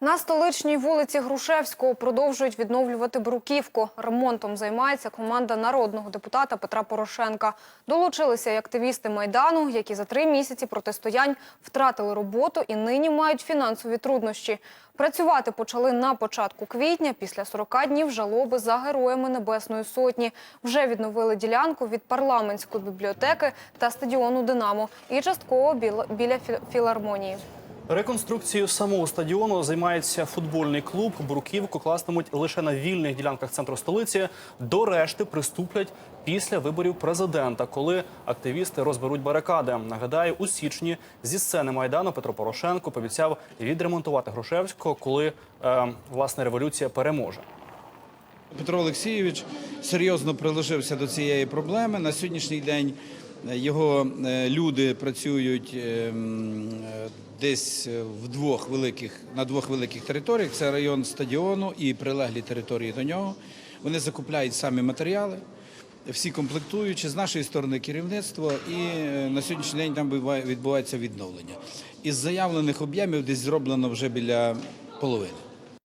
На столичній вулиці Грушевського продовжують відновлювати бруківку. Ремонтом займається команда народного депутата Петра Порошенка. Долучилися й активісти Майдану, які за три місяці протистоянь втратили роботу і нині мають фінансові труднощі. Працювати почали на початку квітня, після 40 днів жалоби за героями Небесної Сотні. Вже відновили ділянку від парламентської бібліотеки та стадіону «Динамо» і частково біля- біля фі- філармонії. Реконструкцією самого стадіону займається футбольний клуб. Бруківку кластимуть лише на вільних ділянках центру столиці. До решти приступлять після виборів президента, коли активісти розберуть барикади. Нагадаю, у січні зі сцени майдану Петро Порошенко пообіцяв відремонтувати Грушевського, коли е, власне революція переможе. Петро Олексійович серйозно приложився до цієї проблеми. На сьогоднішній день е, його е, люди працюють е, десь в двох великих на двох великих територіях. Це район стадіону і прилеглі території до нього. Вони закупляють самі матеріали. Всі комплектуючі з нашої сторони керівництво, і е, на сьогоднішній день там буває- відбувається відновлення. Із заявлених об'ємів десь зроблено вже біля половини.